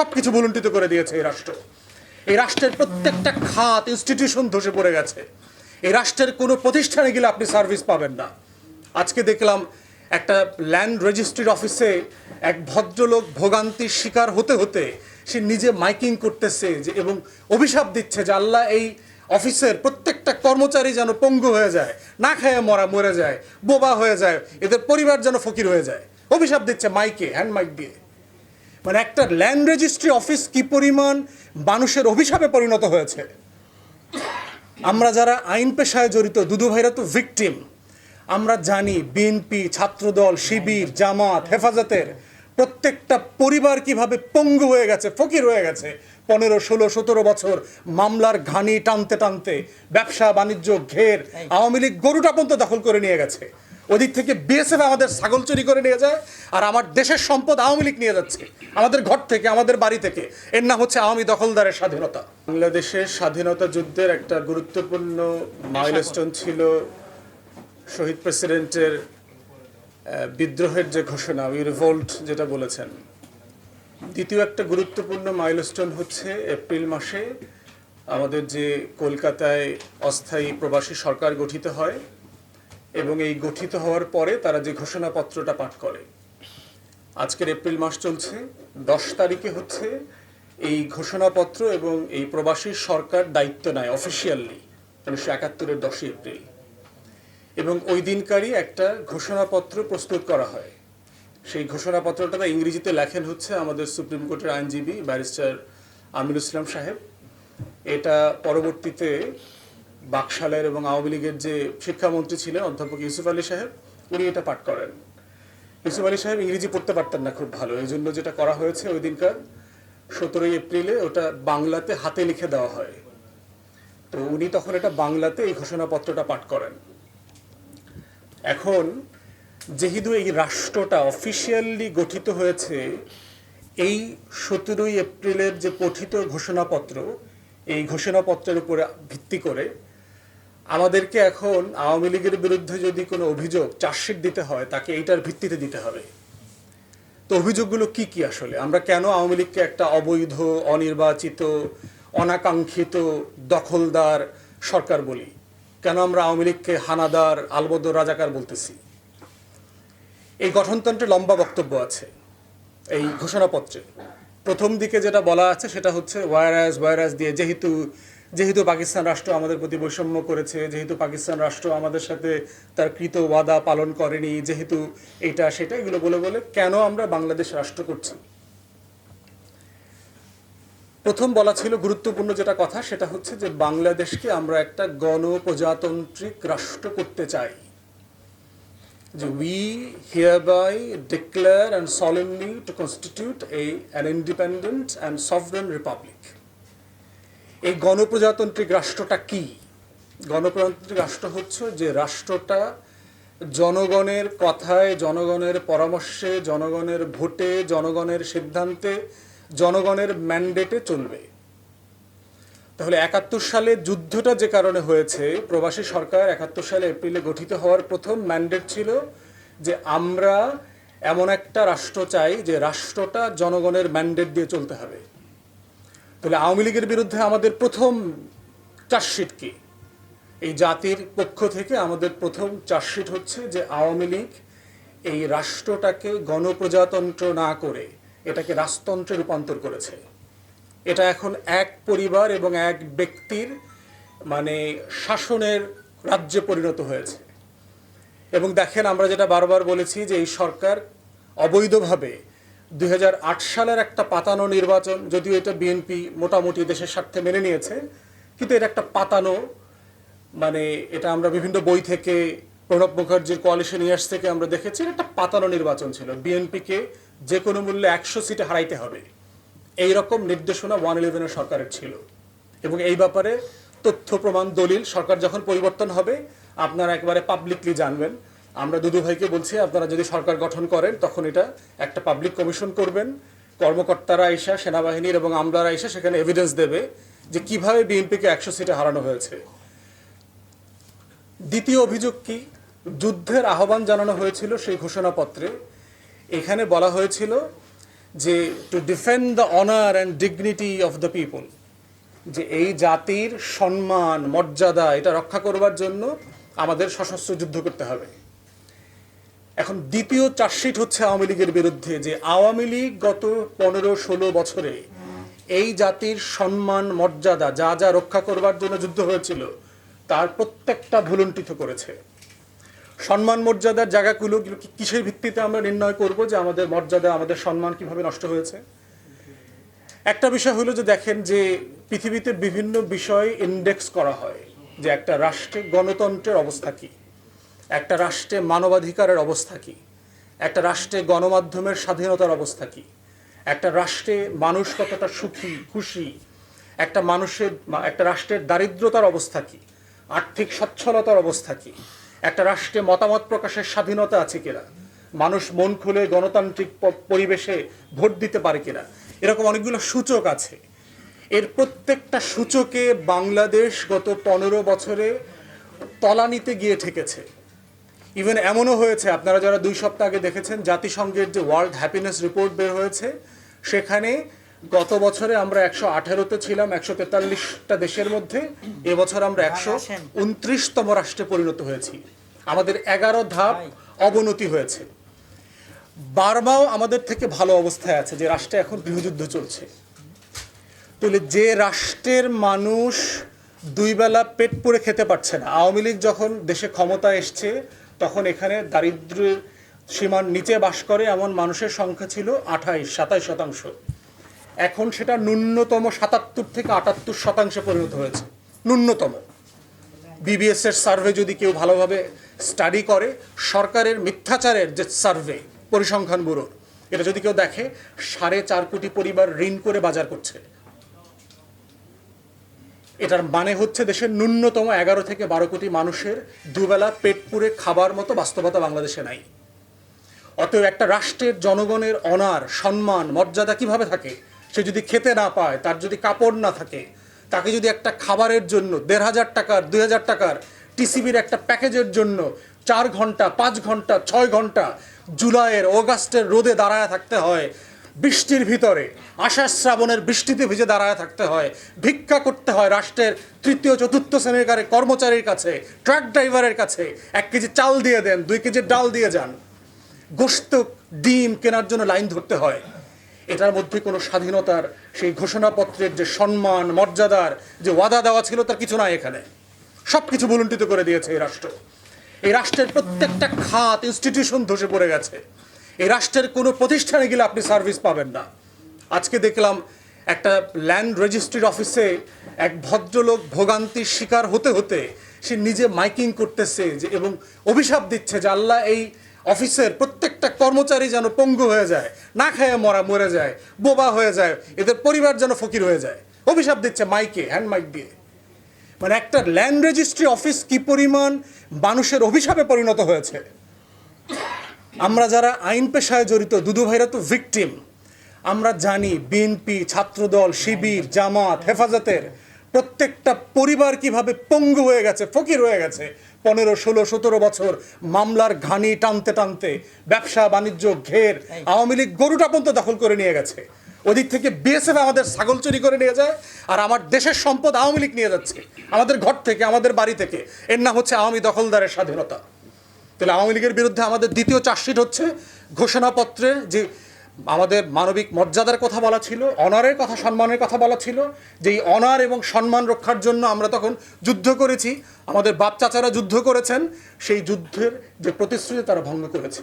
সব কিছু করে দিয়েছে এই রাষ্ট্র। এই রাষ্ট্রের প্রত্যেকটা খাত ইনস্টিটিউশন ধসে পড়ে গেছে। এই রাষ্ট্রের কোনো প্রতিষ্ঠানে গেলে আপনি সার্ভিস পাবেন না। আজকে দেখলাম একটা ল্যান্ড রেজিস্ট্রির অফিসে এক ভদ্রলোক ভোগান্তির শিকার হতে হতে সে নিজে মাইকিং করতেছে যে, এবং অভিশাপ দিচ্ছে যে, আল্লাহ, এই অফিসের প্রত্যেকটা কর্মচারী যেন পঙ্গু হয়ে যায়, না খেয়ে মরা, মরে যায়, বোবা হয়ে যায়, এদের পরিবার যেন ফকির হয়ে যায়। অভিশাপ দিচ্ছে মাইকে হ্যান্ড মাইক দিয়ে। মানে একটা ল্যান্ড রেজিস্ট্রি অফিস কি পরিমাণ মানুষের অভিশাপে পরিণত হয়েছে? আমরা যারা আইন পেশায় জড়িত দুদু ভাইরা তো ভিকটিম আমরা জানি বিএনপি ছাত্রদল শিবির জামাত হেফাজতের প্রত্যেকটা পরিবার কীভাবে পঙ্গু হয়ে গেছে ফকির হয়ে গেছে। পনেরো ষোলো সতেরো বছর মামলার ঘানি টানতে টানতে ব্যবসা বাণিজ্য ঘের আওয়ামী লীগ গরুটা পর্যন্ত দখল করে নিয়ে গেছে। ওদিক থেকে বিএসএফ আমাদের ছাগল চুরি করে নিয়ে যায় আর আমার দেশের সম্পদ আওয়ামী লীগ নিয়ে যাচ্ছে। আমাদের ঘর থেকে, আমাদের বাড়ি থেকে। এর নাম হচ্ছে আওয়ামী দখলদারের স্বাধীনতা। বাংলাদেশের স্বাধীনতা যুদ্ধের একটা গুরুত্বপূর্ণ মাইলস্টোন ছিল শহীদ প্রেসিডেন্টের বিদ্রোহের যে ঘোষণা উই রিভোল্ট যেটা বলেছেন। দ্বিতীয় একটা গুরুত্বপূর্ণ মাইলস্টোন হচ্ছে এপ্রিল মাসে আমাদের যে কলকাতায় অস্থায়ী প্রবাসী সরকার গঠিত হয়। এবং এই গঠিত হওয়ার পরে তারা যে ঘোষণাপত্রটা পাঠ করে। আজকের এপ্রিল মাস চলছে, দশ তারিখে হচ্ছে এই ঘোষণাপত্র এবং এই প্রবাসী সরকার দায়িত্ব নেয় অফিসিয়ালি উনিশশো একাত্তরের দশই এপ্রিল। এবং ওই দিনকারই একটা ঘোষণাপত্র প্রস্তুত করা হয়। সেই ঘোষণাপত্রটা ইংরেজিতে লেখেন হচ্ছে আমাদের সুপ্রিম কোর্টের আইনজীবী ব্যারিস্টার আমিরুল ইসলাম সাহেব। এটা পরবর্তীতে বাকশালের এবং আওয়ামী লীগের যে শিক্ষামন্ত্রী ছিলেন, অধ্যাপক ইউসুফ আলী সাহেব, উনি এটা পাঠ করেন। ইউসুফ আলী সাহেব ইংরেজি পড়তে পারতেন না খুব ভালো এই জন্য যেটা করা হয়েছে ওই দিনকার সতেরোই এপ্রিলে ওটা বাংলাতে হাতে লিখে দেওয়া হয়। তো উনি তখন এটা বাংলাতে এই ঘোষণাপত্রটা পাঠ করেন। এখন যেহেতু এই রাষ্ট্রটা অফিসিয়ালি গঠিত হয়েছে, এই সতেরোই এপ্রিলের যে পঠিত ঘোষণাপত্র, এই ঘোষণাপত্রের উপরে ভিত্তি করে আমাদেরকে এখন আওয়ামী লীগের বিরুদ্ধে যদি কোনো অভিযোগ চার্জশিট দিতে হয়, তাকে এইটার ভিত্তিতে দিতে হবে। তো অভিযোগগুলো কি কি আসলে? আমরা কেন আওয়ামী লীগকে একটা অবৈধ, অনির্বাচিত, অনাকাঙ্ক্ষিত দখলদার সরকার বলি? কেন আমরা আওয়ামী লীগকে হানাদার, আলবদর, রাজাকার বলতেছি? এই গঠনতন্ত্রে লম্বা বক্তব্য আছে, এই ঘোষণাপত্রে। প্রথম দিকে যেটা বলা আছে সেটা হচ্ছে ওয়ারাস ওয়ারাস দিয়ে যেহেতু যেহেতু পাকিস্তান রাষ্ট্র আমাদের প্রতি বৈষম্য করেছে, যেহেতু পাকিস্তান রাষ্ট্র আমাদের সাথে তার কৃত ওয়াদা পালন করেনি, যেহেতু এটা সেটা এগুলো বলে বলে কেন আমরা বাংলাদেশ রাষ্ট্র করছি? প্রথম বলা ছিল গুরুত্বপূর্ণ যেটা কথা, সেটা হচ্ছে যে বাংলাদেশকে আমরা একটা গণপ্রজাতান্ত্রিক রাষ্ট্র করতে চাই। যে we hereby declare and solemnly to constitute a an independent and sovereign republic এই গণপ্রজাতান্ত্রিক রাষ্ট্রটা কি? গণপ্রজাতান্ত্রিক রাষ্ট্র হচ্ছে যে রাষ্ট্রটা জনগণের কথায়, জনগণের পরামর্শে, জনগণের ভোটে, জনগণের সিদ্ধান্তে, জনগণের ম্যান্ডেটে চলবে। তাহলে একাত্তর সালে যুদ্ধটা যে কারণে হয়েছে, প্রবাসী সরকার একাত্তর সালে এপ্রিলে গঠিত হওয়ার প্রথম ম্যান্ডেট ছিল যে আমরা এমন একটা রাষ্ট্র চাই যে রাষ্ট্রটা জনগণের ম্যান্ডেট দিয়ে চলতে হবে। তাহলে আওয়ামী লীগের বিরুদ্ধে আমাদের প্রথম চার্জশিট কি? এই জাতির পক্ষ থেকে আমাদের প্রথম চার্জশিট হচ্ছে যে আওয়ামী লীগ এই রাষ্ট্রটাকে গণপ্রজাতন্ত্র না করে এটাকে রাজতন্ত্রে রূপান্তর করেছে। এটা এখন এক পরিবার এবং এক ব্যক্তির মানে শাসনের রাজ্যে পরিণত হয়েছে। এবং দেখেন আমরা যেটা বারবার বলেছি যে এই সরকার অবৈধভাবে দুই হাজার আট সালের একটা পাতানো নির্বাচন, যদিও এটা বিএনপি মোটামুটি দেশের স্বার্থে মেনে নিয়েছে, কিন্তু এটা একটা পাতানো মানে এটা আমরা বিভিন্ন বই থেকে, প্রণব মুখার্জির কোয়ালিশন ইয়ার্স থেকে আমরা দেখেছি একটা পাতানো নির্বাচন ছিল। বিএনপিকে যে কোনো মূল্যে একশো সিটে হারাইতে হবে। এই রকম নির্দেশনা ওয়ান ইলেভেনের সরকারের ছিল। এবং এই ব্যাপারে তথ্য, প্রমাণ, দলিল সরকার যখন পরিবর্তন হবে, আপনারা একবারে পাবলিকলি জানবেন। আমরা দুদু ভাইকে বলছি, আপনারা যদি সরকার গঠন করেন, তখন এটা একটা পাবলিক কমিশন করবেন। কর্মকর্তারা এসে, সেনাবাহিনীর এবং আমলারা এসে সেখানে এভিডেন্স দেবে যে কীভাবে বিএনপিকে একশো সিটে হারানো হয়েছে। দ্বিতীয় অভিযোগ কি? যুদ্ধের আহ্বান জানানো হয়েছিল সেই ঘোষণাপত্রে। এখানে বলা হয়েছিল যে to defend the honour and dignity of the people যে এই জাতির সম্মান, মর্যাদা, এটা রক্ষা করবার জন্য আমাদের সশস্ত্র যুদ্ধ করতে হবে। এখন দ্বিতীয় চার্জশিট হচ্ছে আওয়ামী লীগের বিরুদ্ধে যে আওয়ামী লীগ গত পনেরো ষোলো বছরে এই জাতির সম্মান, মর্যাদা, যা যা রক্ষা করবার জন্য যুদ্ধ হয়েছিল, তার প্রত্যেকটা ভুলুণ্ঠিত করেছে। সম্মান, মর্যাদার জায়গাগুলো কিসের ভিত্তিতে আমরা নির্ণয় করব যে আমাদের মর্যাদা, আমাদের সম্মান কীভাবে নষ্ট হয়েছে? একটা বিষয় হলো যে দেখেন যে পৃথিবীতে বিভিন্ন বিষয় ইন্ডেক্স করা হয়, যে একটা রাষ্ট্রে গণতন্ত্রের অবস্থা কী। একটা রাষ্ট্রে মানবাধিকারের অবস্থা কী? একটা রাষ্ট্রে গণমাধ্যমের স্বাধীনতার অবস্থা কী? একটা রাষ্ট্রে মানুষ কতটা সুখী, খুশি, একটা মানুষের, একটা রাষ্ট্রের দারিদ্রতার অবস্থা কী? আর্থিক সচ্ছলতার অবস্থা কী? একটা রাষ্ট্রে মতামত প্রকাশের স্বাধীনতা আছে কিনা? মানুষ মন খুলে গণতান্ত্রিক পরিবেশে ভোট দিতে পারে কিনা? এরকম অনেকগুলো সূচক আছে। এর প্রত্যেকটা সূচকে বাংলাদেশ গত পনেরো বছরে তলানিতে গিয়ে ঠেকেছে। ইভেন এমনও হয়েছে, আপনারা যারা দুই সপ্তাহ আগে দেখেছেন, জাতিসংঘের যে ওয়ার্ল্ড হ্যাপিনেস রিপোর্ট বের হয়েছে, সেখানে গত বছরে আমরা একশো আঠেরোতে ছিলাম, একশো তেতাল্লিশটা দেশের মধ্যে, এবছর আমরা একশো উনত্রিশতম রাষ্ট্রে পরিণত হয়েছি। আমাদের এগারো ধাপ অবনতি হয়েছে। বার্মাও আমাদের থেকে ভালো অবস্থায় আছে, যে রাষ্ট্রে এখন গৃহযুদ্ধ চলছে। তাহলে যে রাষ্ট্রের মানুষ দুই বেলা পেট পুড়ে খেতে পারছে না, আওয়ামী লীগ যখন দেশে ক্ষমতা এসছে তখন এখানে দারিদ্র্যের সীমার নিচে বাস করে এমন মানুষের সংখ্যা ছিল আঠাইশ, সাতাইশ শতাংশ। এখন সেটা ন্যূনতম সাতাত্তর থেকে আটাত্তর শতাংশে পরিণত হয়েছে। ন্যূনতম। বিবিএস এর সার্ভে যদি কেউ ভালোভাবে স্টাডি করে, সরকারের মিথ্যাচারের যে সার্ভে পরিসংখ্যান ব্যুরোর, এটা যদি কেউ দেখে, সাড়ে চার কোটি পরিবার ঋণ করে বাজার করছে। এটার মানে হচ্ছে দেশের ন্যূনতম এগারো থেকে বারো কোটি মানুষের দুবেলা পেট পুড়ে খাবার মতো বাস্তবতা বাংলাদেশে নাই। অতএব একটা রাষ্ট্রের জনগণের অনার, সম্মান, মর্যাদা কীভাবে থাকে, সে যদি খেতে না পায়, তার যদি কাপড় না থাকে, তাকে যদি একটা খাবারের জন্য, দেড় হাজার টাকার, দুই হাজার টাকার, টিসিবির একটা প্যাকেজের জন্য চার ঘণ্টা, পাঁচ ঘণ্টা, ছয় ঘণ্টা, জুলাইয়ের, অগাস্টের রোদে দাঁড়ায় থাকতে হয় বৃষ্টির ভিতরে, আষাঢ় শ্রাবণের বৃষ্টিতে ভিজে দাঁড়ায় থাকতে হয়। ভিক্ষা করতে হয় রাষ্ট্রের তৃতীয়, চতুর্থ শ্রেণির কারে কর্মচারীর কাছে ট্রাক ড্রাইভারের কাছে। এক কেজি চাল দিয়ে দেন, দুই কেজি ডাল দিয়ে যান। গোস্ত ডিম কেনার জন্য লাইন ধরতে হয়। এটার মধ্যে কোনো স্বাধীনতার সেই ঘোষণাপত্রের যে সম্মান, মর্যাদার যে ওয়াদা দেওয়া ছিল, তার কিছু নাই এখানে। সব কিছু ভুলুণ্ঠিত করে দিয়েছে এই রাষ্ট্র। এই রাষ্ট্রের প্রত্যেকটা খাত ইনস্টিটিউশন ধসে পড়ে গেছে। এই রাষ্ট্রের কোনো প্রতিষ্ঠানে গেলে আপনি সার্ভিস পাবেন না। আজকে দেখলাম একটা ল্যান্ড রেজিস্ট্রির অফিসে এক ভদ্রলোক ভোগান্তির শিকার হতে হতে সে নিজে মাইকিং করতেছে যে, এবং অভিশাপ দিচ্ছে যে, আল্লাহ এই অফিসের প্রত্যেকটা কর্মচারী যেন পঙ্গু হয়ে যায়, না খেয়ে মরা, মরে যায়, বোবা হয়ে যায়, এদের পরিবার যেন ফকির হয়ে যায়। অভিশাপ দিচ্ছে মাইকে, হ্যান্ড মাইক দিয়ে। মানে একটা ল্যান্ড রেজিস্ট্রি অফিস কি পরিমাণ মানুষের অভিশাপে পরিণত হয়েছে? আমরা যারা আইন পেশায় জড়িত, দুদু ভাইরা তো ভিকটিম আমরা জানি বিএনপি ছাত্রদল, শিবির, জামাত, হেফাজতের প্রত্যেকটা পরিবার কীভাবে পঙ্গু হয়ে গেছে, ফকির হয়ে গেছে। পনেরো, ষোলো, সতেরো বছর মামলার ঘানি টানতে টানতে ব্যবসা, বাণিজ্য, ঘের, আওয়ামী লীগ গরুটা পর্যন্ত দখল করে নিয়ে গেছে। ওদিক থেকে বিএসএফ আমাদের ছাগল চুরি করে নিয়ে যায় আর আমার দেশের সম্পদ আওয়ামী লীগ নিয়ে যাচ্ছে। আমাদের ঘর থেকে, আমাদের বাড়ি থেকে। এর নাম হচ্ছে আওয়ামী দখলদারের স্বাধীনতা। তাহলে আওয়ামী লীগের বিরুদ্ধে আমাদের দ্বিতীয় চার্জশিট হচ্ছে ঘোষণাপত্রে যে আমাদের মানবিক মর্যাদার কথা বলা ছিল অনারের কথা, সম্মানের কথা বলা ছিল, যে এই অনার এবং সম্মান রক্ষার জন্য আমরা তখন যুদ্ধ করেছি, আমাদের বাপ চাচারা যুদ্ধ করেছেন, সেই যুদ্ধের যে প্রতিশ্রুতি তারা ভঙ্গ করেছে।